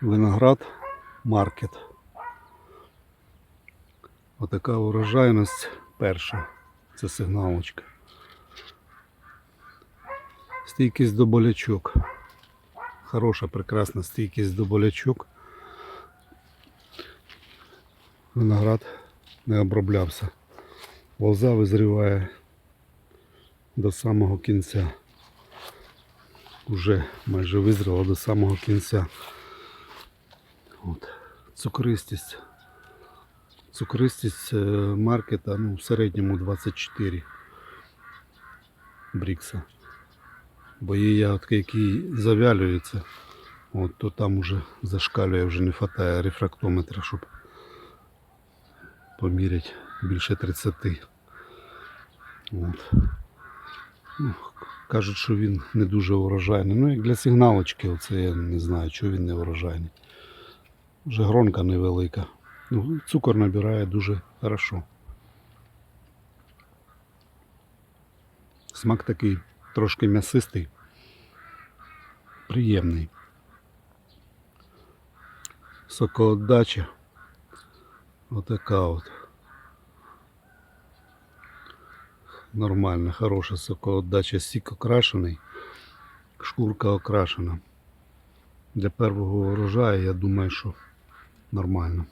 Виноград маркет. Отака урожайність перша. Це сигналочка. Стійкість до болячок. Хороша, прекрасна стійкість до болячок. Виноград не оброблявся. Лоза визріває до самого кінця. Уже майже визріла до самого кінця. От. Цукристість. Цукристість е, маркета ну, в середньому 24 брікса. Бо є ягодки, які завялюються, от, то там уже зашкалює, вже не вистачає рефрактометра, щоб поміряти більше 30. От. Ну, кажуть, що він не дуже урожайний. Ну, як для сигналочки, оце я не знаю, чого він не урожайний. Вже гронка невелика. Ну, цукор набирає дуже хорошо. Смак такий трошки м'ясистий, приємний. Сокоотдача. Отака от. Нормальна, хороша сокоотдача. Сік окрашений, шкурка окрашена. Для першого урожаю, я думаю, що нормально.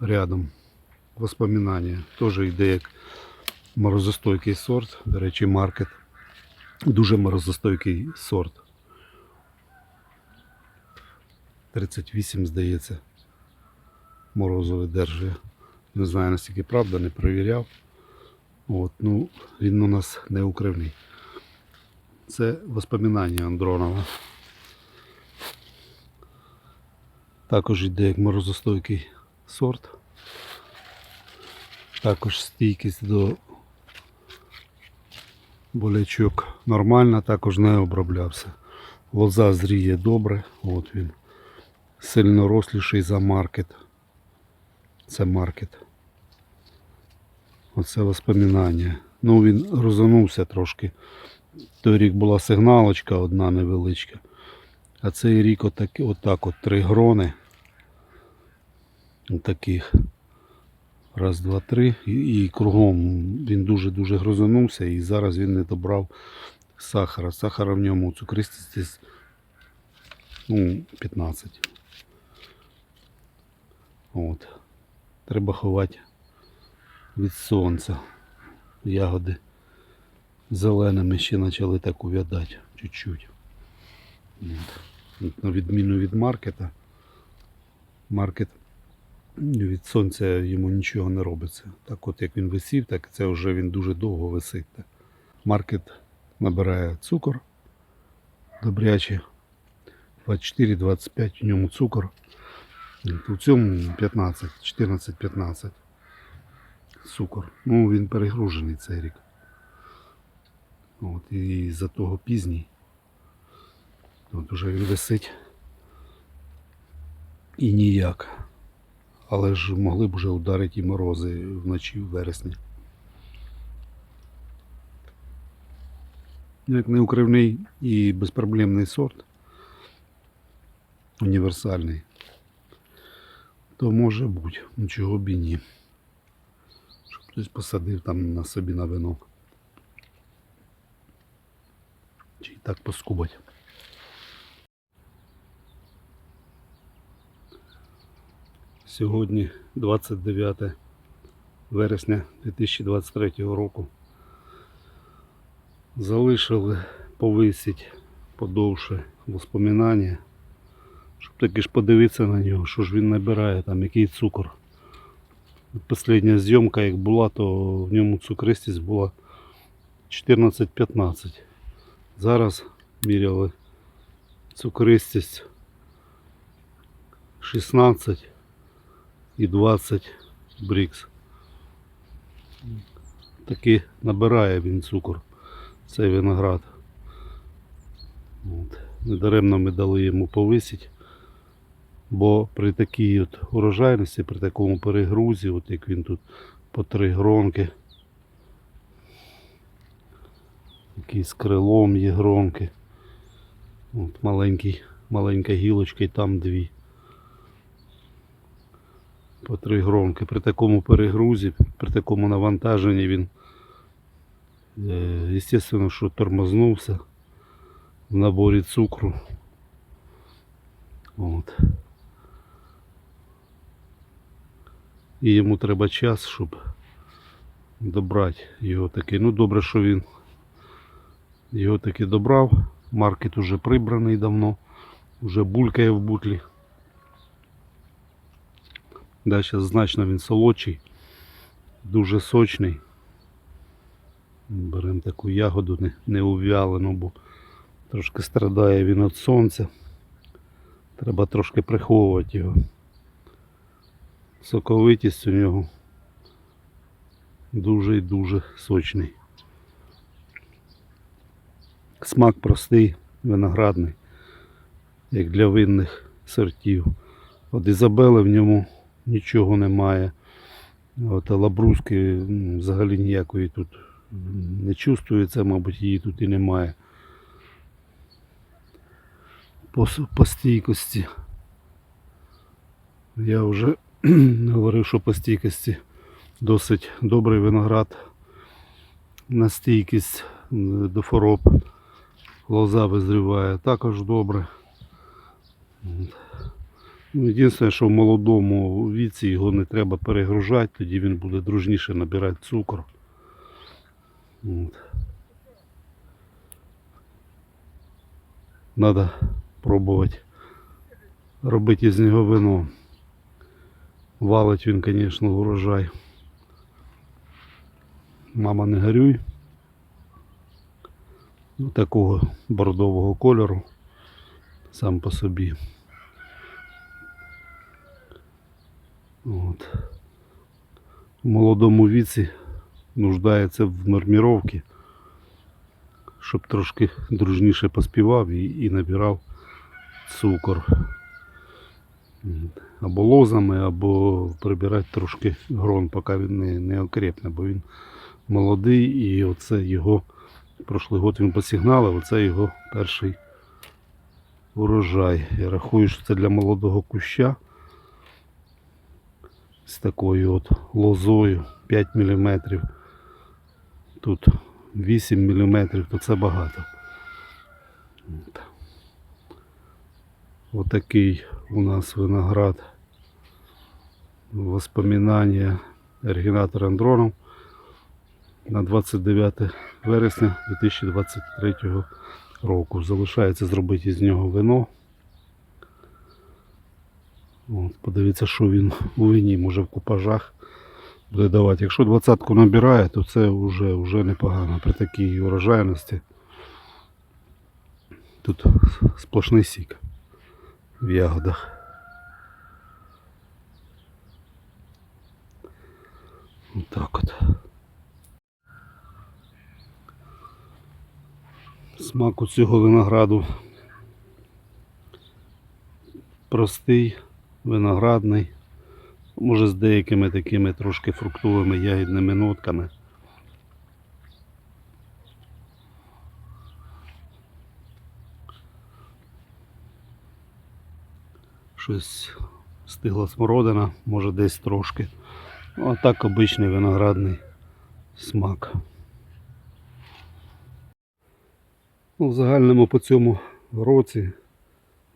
Рядом. Воспоминання. Теж йде як морозостойкий сорт. До речі, маркет. Дуже морозостойкий сорт. 38, здається. Морозу видержує. Не знаю наскільки правда, не перевіряв. От, ну, він у нас не укривний. Це воспоминання Андронова. Також йде як морозостойкий сорт. Також стійкість до болячок нормальна, також не оброблявся. Лоза зріє добре, от він. Сильно росліший за маркет. Це маркет. Оце воспоминання. Ну він розонувся трошки. Той рік була сигналочка одна невеличка. А цей рік отак, отак от три грони. Таких. Раз, два, три. І, і кругом він дуже-дуже грозанувся і зараз він не добрав сахара. Сахара в ньому цукристість ну, 15. От. Треба ховати від сонця. Ягоди зеленими ще почали так увядати чуть-чуть. На відміну від маркета. Маркет від сонця йому нічого не робиться. Так от як він висів, так це вже він дуже довго висить. Маркет набирає цукор добряче. 24-25 в ньому цукор. У цьому 15, 14-15 цукор. Ну, він перегружений цей рік. От, і за того пізній. От уже він висить. І ніяк. Але ж могли б вже ударити і морози вночі в вересні. Ну, Як неукривний і безпроблемний сорт, універсальний, то може бути, нічого б і ні. Щоб хтось посадив там на собі на вино. Чи й так поскубать. Сьогодні 29 вересня 2023 року. Залишили повисить подовше воспоминання, щоб таки ж подивитися на нього, що ж він набирає, там який цукор. Последня зйомка як була, то в ньому цукристість була 14-15. Зараз міряли цукристість 16 і 20 брікс. Таки набирає він цукор, цей виноград. От. Недаремно ми дали йому повисить, бо при такій от урожайності, при такому перегрузі, от як він тут по три гронки, який з крилом є гронки. От маленький маленька гілочка і там дві. По три гронки. При такому перегрузі, при такому навантаженні він, е, естественно, що тормознувся в наборі цукру. От. І йому треба час, щоб добрати його таки. Ну добре, що він його таки добрав. Маркет уже прибраний давно. Уже булькає в бутлі. Да, зараз значно він солодший, дуже сочний. Беремо таку ягоду не, не увялену, бо трошки страдає він від сонця. Треба трошки приховувати його. Соковитість у нього дуже і дуже сочний. Смак простий, виноградний, як для винних сортів. От Ізабели в ньому нічого немає. От, лабруски взагалі ніякої тут не чувствується, мабуть, її тут і немає. По, по стійкості. Я вже говорив, що по стійкості досить добрий виноград на стійкість до хвороб. Лоза визріває також добре. Ну, єдине, що в молодому віці його не треба перегружати, тоді він буде дружніше набирати цукор. Надо пробувати робити з нього вино. Валить він, звісно, урожай. Мама не горюй. Ну, такого бордового кольору сам по собі. От. В молодому віці нуждається в норміровці, щоб трошки дружніше поспівав і, і набирав цукор. Або лозами, або прибирати трошки грон, поки він не, не окрепне, бо він молодий і оце його прошлий год він посігналив, оце його перший урожай. Я рахую, що це для молодого куща з такою от лозою 5 мм. Тут 8 мм, то це багато. Отакий у нас виноград. Воспоминання оригінатора Андронов на 29 вересня 2023 року. Залишається зробити з нього вино. От, подивіться, що він у вині, може в купажах буде давати. Якщо двадцятку набирає, то це вже, вже непогано при такій урожайності. Тут сплошний сік в ягодах. Отак от. Смак у цього винограду простий, виноградний, може з деякими такими трошки фруктовими ягідними нотками. Щось стигла смородина, може десь трошки. Ну, а так обичний виноградний смак. Ну, в загальному по цьому році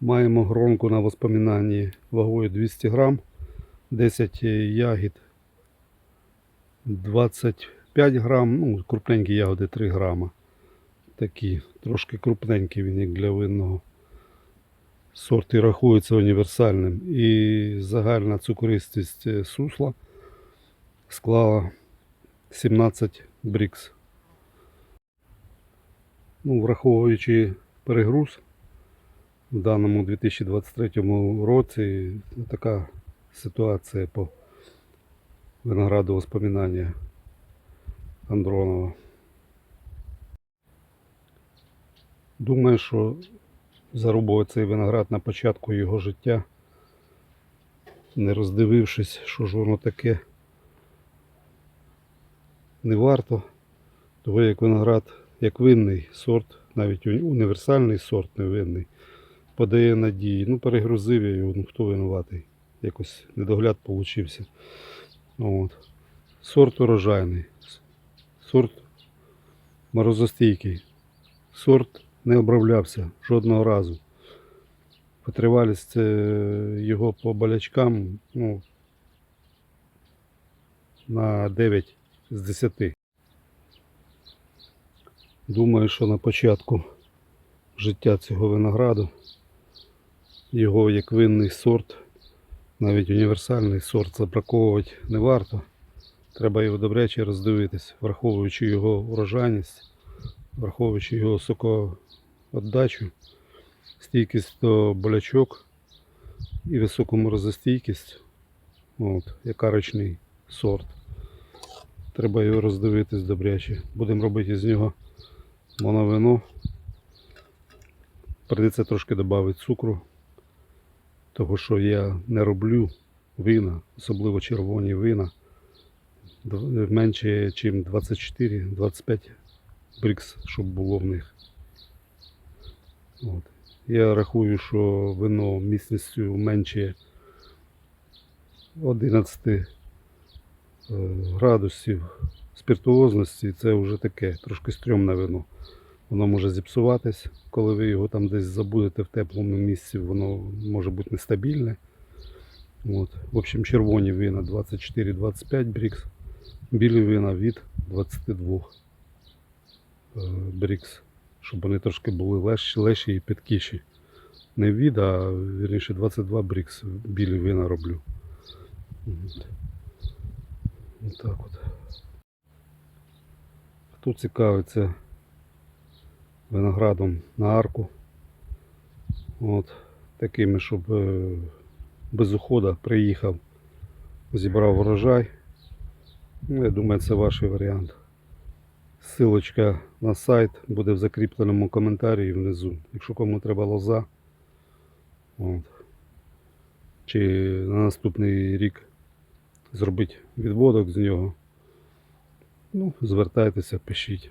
маємо гронку на воспоминанні вагою 200 грам, 10 ягід 25 грам, ну, крупненькі ягоди 3 грама. Такі, трошки крупненькі він як для винного. Сорт і рахується універсальним. І загальна цукристість е, сусла склала 17 брікс. Ну, враховуючи перегруз в даному 2023 році, така ситуація по винограду воспоминання Андронова. Думаю, що зарубувати цей виноград на початку його життя, не роздивившись, що ж воно таке, не варто, того як виноград як винний сорт, навіть універсальний сорт невинний, подає надії. Ну, перегрузив я його, ну хто винуватий. Якось недогляд получився. От. Сорт урожайний. Сорт морозостійкий. Сорт не оброблявся жодного разу. Витривалість е, його по болячкам ну, на 9 з 10. Думаю, що на початку життя цього винограду його як винний сорт, навіть універсальний сорт забраковувати не варто. Треба його добряче роздивитись, враховуючи його урожайність, враховуючи його соковіддачу, стійкість до болячок і високу морозостійкість, от, як арочний сорт. Треба його роздивитись добряче. Будемо робити з нього моновино. Придеться трошки додати цукру, того що я не роблю вина, особливо червоні вина, менше, ніж 24-25 брікс, щоб було в них. От. Я рахую, що вино міцністю менше 11 е, градусів спиртуозності, це вже таке, трошки стрьомне вино. Воно може зіпсуватись, коли ви його там десь забудете в теплому місці, воно може бути нестабільне. От. В общем, червоні вина 24-25 брікс, білі вина від 22 е, брікс, щоб вони трошки були легші, легші і підкіші. Не від, а вірніше 22 брікс білі вина роблю. От. Отак от. Хто цікавиться виноградом на арку. От, такими, щоб е, без уходу приїхав, зібрав урожай. Ну, я думаю, це ваш варіант. Силочка на сайт буде в закріпленому коментарі внизу. Якщо кому треба лоза. От. Чи на наступний рік зробити відводок з нього. Ну, звертайтеся, пишіть.